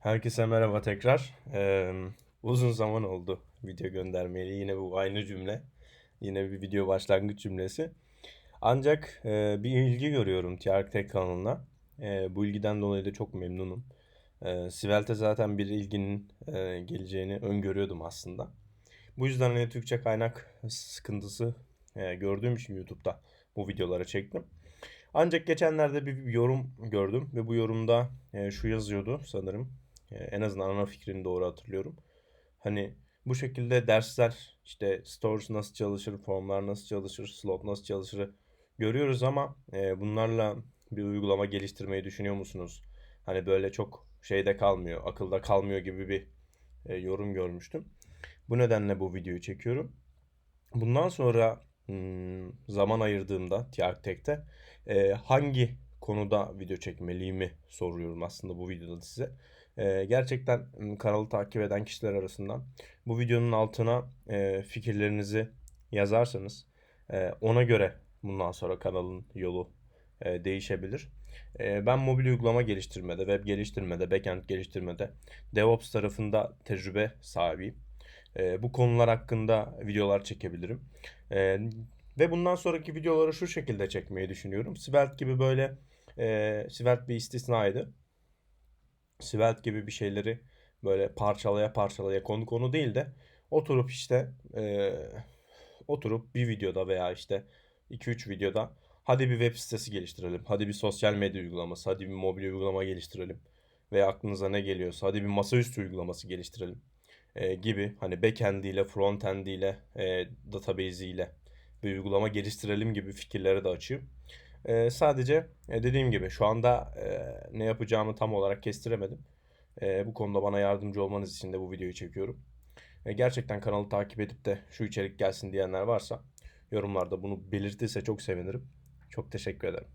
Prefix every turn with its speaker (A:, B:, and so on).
A: Herkese merhaba tekrar. Ee, uzun zaman oldu video göndermeyeli. Yine bu aynı cümle. Yine bir video başlangıç cümlesi. Ancak e, bir ilgi görüyorum TRK Tek kanalına. E, bu ilgiden dolayı da çok memnunum. E, Svelte zaten bir ilginin e, geleceğini öngörüyordum aslında. Bu yüzden hani Türkçe kaynak sıkıntısı e, gördüğüm için YouTube'da bu videoları çektim. Ancak geçenlerde bir yorum gördüm ve bu yorumda e, şu yazıyordu sanırım. E, en azından ana fikrini doğru hatırlıyorum. Hani bu şekilde dersler işte stores nasıl çalışır, formlar nasıl çalışır, slot nasıl çalışır görüyoruz ama e, bunlarla bir uygulama geliştirmeyi düşünüyor musunuz? Hani böyle çok şeyde kalmıyor, akılda kalmıyor gibi bir e, yorum görmüştüm. Bu nedenle bu videoyu çekiyorum. Bundan sonra hmm, zaman ayırdığımda TiarTech'te e, hangi konuda video çekmeliyimi soruyorum aslında bu videoda size. E, gerçekten kanalı takip eden kişiler arasından bu videonun altına e, fikirlerinizi yazarsanız e, ona göre bundan sonra kanalın yolu e, değişebilir. E, ben mobil uygulama geliştirmede, web geliştirmede, backend geliştirmede, DevOps tarafında tecrübe sahibiyim. E, bu konular hakkında videolar çekebilirim. E, ve bundan sonraki videoları şu şekilde çekmeyi düşünüyorum. Svelte gibi böyle, e, Svelte bir istisnaydı. Svelte gibi bir şeyleri böyle parçalaya parçalaya konu konu değil de oturup işte e, oturup bir videoda veya işte 2-3 videoda hadi bir web sitesi geliştirelim. Hadi bir sosyal medya uygulaması, hadi bir mobil uygulama geliştirelim. Veya aklınıza ne geliyorsa hadi bir masaüstü uygulaması geliştirelim e, gibi hani backendiyle, frontendiyle, e, database'iyle bir uygulama geliştirelim gibi fikirlere de açığım. E, sadece e, dediğim gibi şu anda e, ne yapacağımı tam olarak kestiremedim. E, bu konuda bana yardımcı olmanız için de bu videoyu çekiyorum. E, gerçekten kanalı takip edip de şu içerik gelsin diyenler varsa yorumlarda bunu belirtirse çok sevinirim. Çok teşekkür ederim.